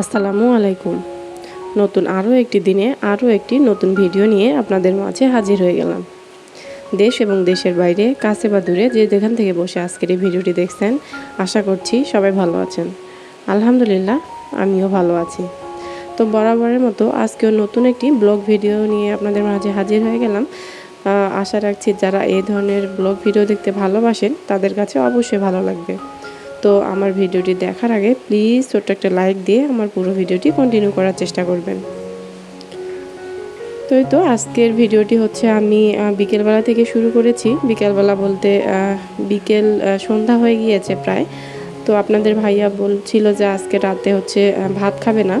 আসসালামু আলাইকুম। নতুন আরও একটি দিনে আরও একটি নতুন ভিডিও নিয়ে আপনাদের মাঝে হাজির হয়ে গেলাম। দেশ এবং দেশের বাইরে, কাছে বা দূরে যে যেখান থেকে বসে আজকের এই ভিডিওটি দেখছেন, আশা করছি সবাই ভালো আছেন। আলহামদুলিল্লাহ, আমিও ভালো আছি। তো বরাবরের মতো আজকেও নতুন একটি ব্লগ ভিডিও নিয়ে আপনাদের মাঝে হাজির হয়ে গেলাম। আশা রাখছি যারা এই ধরনের ব্লগ ভিডিও দেখতে ভালোবাসেন, তাদের কাছে অবশ্যই ভালো লাগবে। তো আমার ভিডিওটি দেখার আগে প্লিজ ছোট্ট একটা লাইক দিয়ে আমার পুরো ভিডিওটি কন্টিনিউ করার চেষ্টা করবেন। তো এই তো আজকের ভিডিওটি হচ্ছে আমি বিকেলবেলা থেকে শুরু করেছি। বিকেলবেলা বলতে বিকেল সন্ধ্যা হয়ে গিয়েছে প্রায়। তো আপনাদের ভাইয়া বলছিল যে আজকে রাতে হচ্ছে ভাত খাবে না।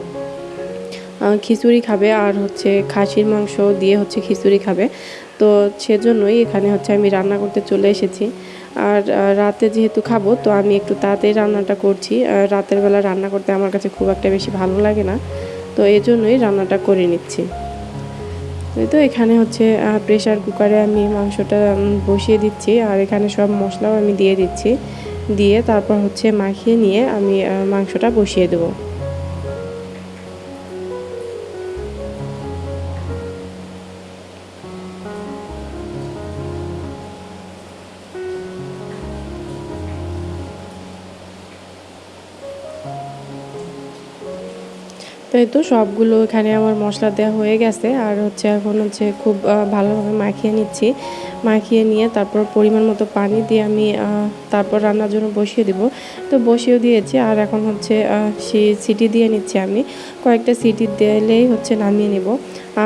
খিচুড়ি খাবে আর হচ্ছে খাসির মাংস দিয়ে হচ্ছে খিচুড়ি খাবে। তো সেজন্যই এখানে হচ্ছে আমি রান্না করতে চলে এসেছি। আর রাতে যেহেতু খাব, তো আমি একটু তাড়াতাড়ি রান্নাটা করছি। রাতের বেলা রান্না করতে আমার কাছে খুব একটা বেশি ভালো লাগে না, তো এই জন্যই রান্নাটা করে নিচ্ছি। তো এখানে হচ্ছে প্রেশার কুকারে আমি মাংসটা বসিয়ে দিচ্ছি, আর এখানে সব মশলাও আমি দিয়ে দিচ্ছি। দিয়ে তারপর হচ্ছে মাখিয়ে নিয়ে আমি মাংসটা বসিয়ে দেবো। তো এই তো সবগুলো এখানে আমার মশলা দেওয়া হয়ে গেছে। আর হচ্ছে এখন হচ্ছে খুব ভালোভাবে মাখিয়ে নিচ্ছি। মাখিয়ে নিয়ে তারপর পরিমাণ মতো পানি দিয়ে আমি তারপর রান্নার জন্য বসিয়ে দিব। তো বসিয়ে দিয়েছি আর এখন হচ্ছে সিটি দিয়ে নিচ্ছি আমি। কয়েকটা সিটি দিলেই হচ্ছে নামিয়ে নেব।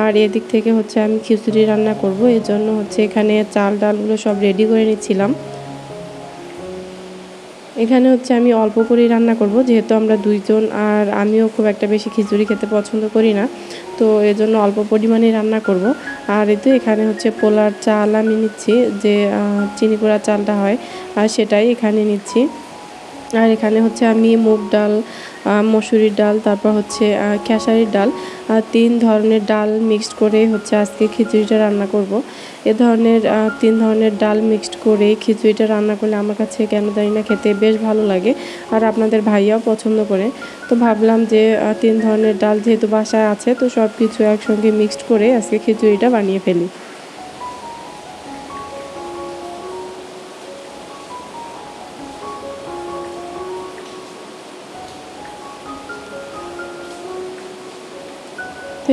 আর এদিক থেকে হচ্ছে আমি খিচুড়ি রান্না করব। এর জন্য হচ্ছে এখানে চাল ডালগুলো সব রেডি করে নিচ্ছিলাম। এখানে হচ্ছে আমি অল্প করেই রান্না করব, যেহেতু আমরা দুইজন আর আমিও খুব একটা বেশি খিচুড়ি খেতে পছন্দ করি না, তো এর জন্য অল্প পরিমাণেই রান্না করব। আর এতে এখানে হচ্ছে পোলার চাল আমি নিচ্ছি, যে চিনি পোড়া চালটা হয়, আর সেটাই এখানে নিচ্ছি। আর এখানে হচ্ছে আমি মুগ ডাল মসুরির ডাল, তারপর হচ্ছে খেসারির ডাল। তিন ধরনের ডাল মিক্সড করে হচ্ছে আজকে খিচুড়িটা রান্না করব। এ ধরনের তিন ধরনের ডাল মিক্সড করে খিচুড়িটা রান্না করলে আমার কাছে কেন জানি না খেতে বেশ ভালো লাগে আর আপনাদের ভাইয়াও পছন্দ করে। তো ভাবলাম যে তিন ধরনের ডাল যেহেতু বাসায় আছে, তো সব কিছু একসঙ্গে মিক্সড করে আজকে খিচুড়িটা বানিয়ে ফেলি।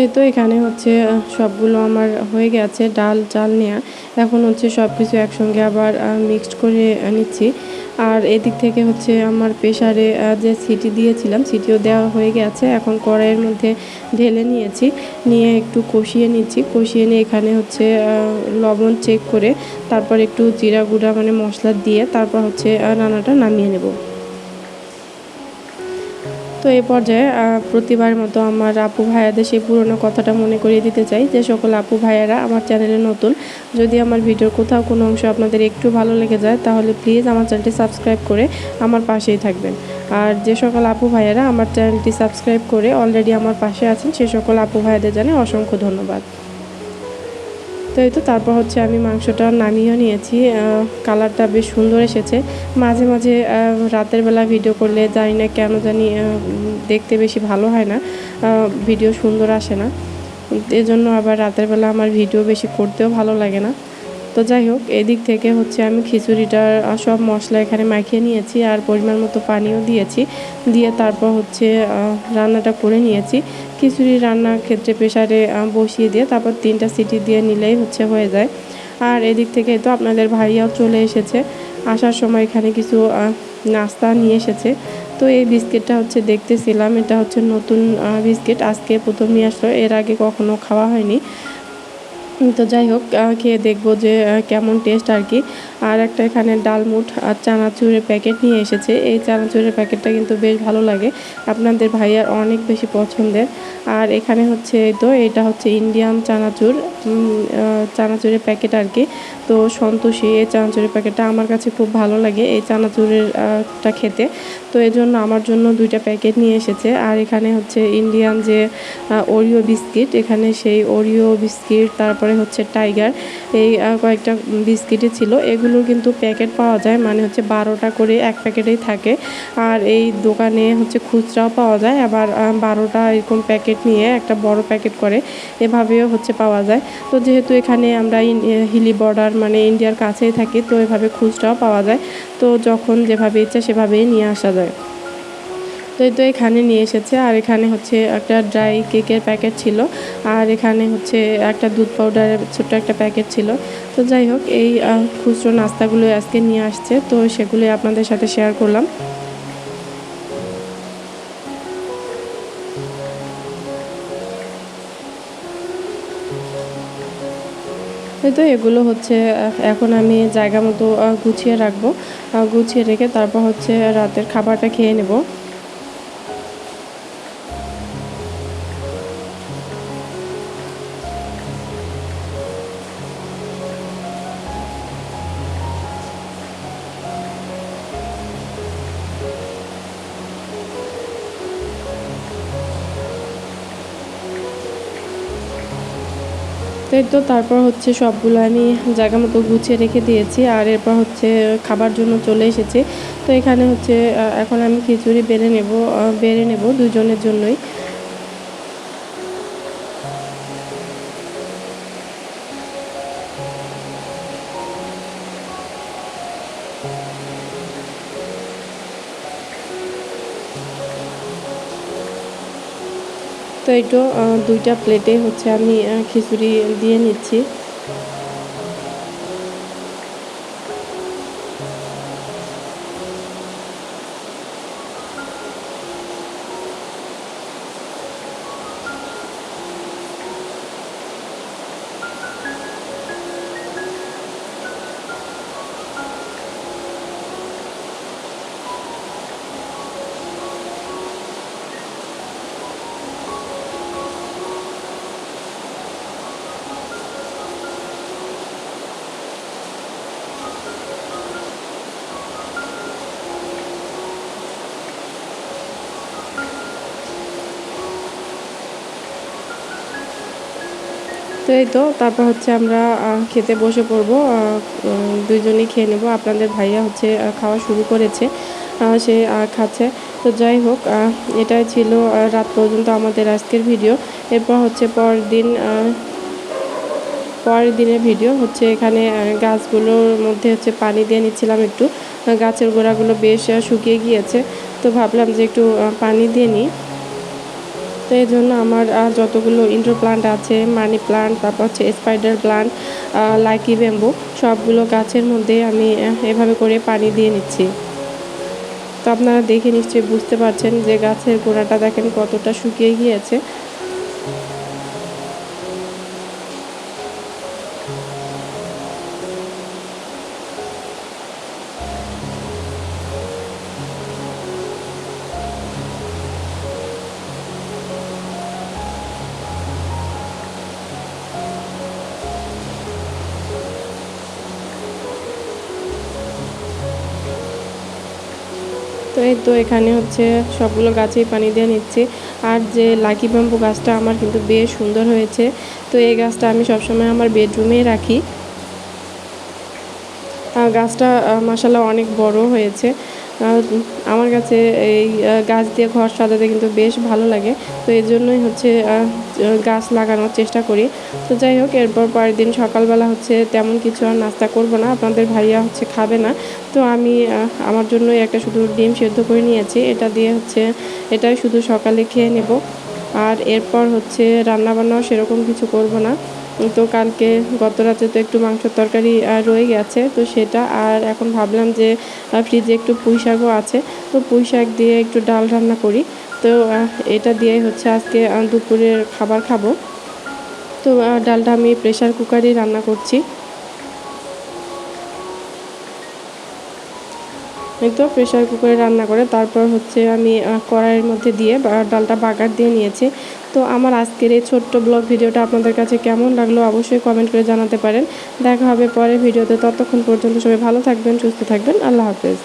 এই তো এখানে হচ্ছে সবগুলো আমার হয়ে গেছে, ডাল, চাল নেওয়া এখন হচ্ছে সব কিছু একসঙ্গে আবার মিক্সড করে নিচ্ছি। আর এদিক থেকে হচ্ছে আমার প্রেশারে যে সিটি দিয়েছিলাম, সিটিও দেওয়া হয়ে গেছে। এখন কড়াইয়ের মধ্যে ঢেলে নিয়েছি। নিয়ে একটু কষিয়ে নিচ্ছি। কষিয়ে নিয়ে এখানে হচ্ছে লবণ চেক করে, তারপর একটু জিরা গুঁড়া মানে মশলা দিয়ে তারপর হচ্ছে রান্নাটা নামিয়ে নেব। তো এই পর্যায়ে প্রতিবার মতো আমার আপু ভাইয়াদের সেই পুরনো কথাটা মনে করিয়ে দিতে চাই যে, সকল আপু ভাইয়ারা আমার চ্যানেলে নতুন, যদি আমার ভিডিওর কোথাও কোনো অংশ আপনাদের একটু ভালো লেগে যায়, তাহলে প্লিজ আমার চ্যানেলটি সাবস্ক্রাইব করে আমার পাশেই থাকবেন। আর যে সকল আপু ভাইয়ারা আমার চ্যানেলটি সাবস্ক্রাইব করে অলরেডি আমার পাশে আছেন, সে সকল আপু ভাইয়াদের জানে অসংখ্য ধন্যবাদ। তো এই তো তারপর হচ্ছে আমি মাংসটা নামিয়েও নিয়েছি। কালারটা বেশ সুন্দর এসেছে। মাঝে মাঝে রাতের বেলা ভিডিও করলে জানি না কেন জানি দেখতে বেশি ভালো হয় না। ভিডিও সুন্দর আসে না। এই জন্য আবার রাতের বেলা আমার ভিডিও বেশি করতেও ভালো লাগে না। তো যাই হোক, এদিক থেকে হচ্ছে আমি খিচুড়িটার সব মশলা এখানে মাখিয়ে নিয়েছি আর পরিমাণ মতো পানিও দিয়েছি। দিয়ে তারপর হচ্ছে রান্নাটা করে নিয়েছি। খিচুড়ি রান্নার ক্ষেত্রে প্রেশারে বসিয়ে দিয়ে তারপর তিনটা সিটি দিয়ে নিলেই হচ্ছে হয়ে যায়। আর এদিক থেকে তো আপনাদের ভাইয়াও চলে এসেছে। আসার সময় এখানে কিছু নাস্তা নিয়ে এসেছে। তো এই বিস্কিটটা হচ্ছে দেখতেছিলাম, এটা হচ্ছে নতুন বিস্কিট। আজকে প্রথম নিয়ে আসলো, এর আগে কখনো খাওয়া হয়নি। তো যাই হোক খেয়ে দেখব যে কেমন টেস্ট আর কি। আর একটা এখানে ডালমুট আর চানাচুরের প্যাকেট নিয়ে এসেছে। এই চানাচুরের প্যাকেটটা কিন্তু বেশ ভালো লাগে। আপনাদের ভাইয়ার অনেক বেশি পছন্দের। আর এখানে হচ্ছে তো এটা হচ্ছে ইন্ডিয়ান চানাচুর চানাচুরের প্যাকেট আর কি। তো সন্তোষী এই চানাচুরের প্যাকেটটা আমার কাছে খুব ভালো লাগে এই চানাচুরের আহ, খেতে। তো এই জন্য আমার জন্য দুইটা প্যাকেট নিয়ে এসেছে। আর এখানে হচ্ছে ইন্ডিয়ান যে ওরিও বিস্কিট এখানে সেই ওরিও বিস্কিট তারপরে হচ্ছে টাইগার এই কয়েকটা বিস্কিটই ছিল। এগুলোর কিন্তু প্যাকেট পাওয়া যায় মানে হচ্ছে বারোটা করে এক প্যাকেটেই থাকে। আর এই দোকানে হচ্ছে খুচরাও পাওয়া যায়, আবার বারোটা এরকম প্যাকেট নিয়ে একটা বড় প্যাকেট করে, এভাবেও হচ্ছে পাওয়া যায়। তো যেহেতু এখানে আমরা হিলি বর্ডার মানে ইন্ডিয়ার কাছেই থাকি, তো এভাবে খুচরাও পাওয়া যায়। তো যখন যেভাবে ইচ্ছা সেভাবেই নিয়ে আসা যায়। তো এই তো এখানে নিয়ে এসেছে, আর এখানে হচ্ছে একটা ড্রাই কেকের প্যাকেট ছিল, আর এখানে হচ্ছে একটা দুধ পাউডারের ছোট্ট একটা প্যাকেট ছিল। তো যাই হোক, এই খুচরো নাস্তাগুলো আজকে নিয়ে আসছে, তো সেগুলোই আপনাদের সাথে শেয়ার করলাম। তো এগুলো হচ্ছে এখন আমি জায়গা মতো গুছিয়ে রাখব। গুছিয়ে রেখে তারপর হচ্ছে রাতের খাবারটা খেয়ে নেব। তো এই তো তারপর হচ্ছে সবগুলো আমি জায়গা মতো গুছিয়ে রেখে দিয়েছি আর এরপর হচ্ছে খাবার জন্য চলে এসেছে। তো এখানে হচ্ছে এখন আমি খিচুড়ি বেড়ে নেব বেড়ে নেব দুজনের জন্যই। তো দুইটা প্লেটে হচ্ছে আমি খিচুড়ি দিয়ে নিচ্ছি। তো এই তো, তারপর হচ্ছে আমরা খেতে বসে পড়ব দুইজনেই খেয়ে নেব। আপনাদের ভাইয়া হচ্ছে খাওয়া শুরু করেছে সে খাচ্ছে। তো যাই হোক এটাই ছিল রাত পর্যন্ত আমাদের আজকের ভিডিও। এরপর হচ্ছে পরের দিন পরের দিনের ভিডিও হচ্ছে এখানে গাছগুলোর মধ্যে হচ্ছে পানি দিয়ে নিচ্ছিলাম একটু। গাছের গোড়াগুলো বেশ শুকিয়ে গিয়েছে। তো ভাবলাম যে একটু পানি দিয়ে নিই। তো এই জন্য আমার যতগুলো ইনডোর প্লান্ট আছে মানি প্লান্ট তারপর হচ্ছে স্পাইডার প্লান্ট লাইকি ব্যাম্বু সবগুলো গাছের মধ্যে আমি এভাবে করে পানি দিয়ে নিচ্ছি। তো আপনারা দেখে নিশ্চয়ই বুঝতে পারছেন যে গাছের গোড়াটা দেখেন কতটা শুকিয়ে গিয়েছে। তো এখানে হচ্ছে সবগুলো গাছেই পানি দিয়ে নিচ্ছে। আর যে লাকি ব্যাম্বু গাছটা আমার কিন্তু বেশ সুন্দর হয়েছে। তো এই গাছটা আমি সবসময় আমার বেডরুমেই রাখি। গাছটা মাসাল্লাহ অনেক বড় হয়েছে। আমার কাছে এই গাছ দিয়ে ঘর সাজাতে কিন্তু বেশ ভালো লাগে। তো এই জন্যই হচ্ছে গাছ লাগানোর চেষ্টা করি। তো যাই হোক, এরপর পরের দিন সকালবেলা হচ্ছে তেমন কিছু আর নাস্তা করব না। আপনাদের ভাইয়া হচ্ছে খাবে না। তো আমি আমার জন্যই একটা শুধু ডিম সেদ্ধ করে নিয়েছি। এটা দিয়ে হচ্ছে, এটাই শুধু সকালে খেয়ে নেব। আর এরপর হচ্ছে রান্নাবান্নাও সেরকম কিছু করব না। তো কালকে গত রাতে তো একটু মাংসের তরকারি রয়ে গেছে। তো সেটা আর এখন ভাবলাম যে ফ্রিজে একটু পুঁই শাকও আছে। তো পুঁই শাক দিয়ে একটু ডাল রান্না করি। তো এটা দিয়ে হচ্ছে আজকে দুপুরের খাবার খাব। তো ডালটা আমি প্রেশার কুকারে রান্না করছি। তো প্রেশার কুকারে রান্না করে। তারপর হচ্ছে আমি কড়াইয়ের মধ্যে দিয়ে ডালটা বাগার দিয়ে নিয়েছি। তো আমার আজকের এই ছোট্ট ব্লগ ভিডিওটা আপনাদের কাছে কেমন লাগল অবশ্যই কমেন্ট করে জানাতে পারেন। দেখা হবে পরের ভিডিওতে। ততক্ষণ পর্যন্ত সবাই ভালো থাকবেন, সুস্থ থাকবেন। আল্লাহ হাফেজ।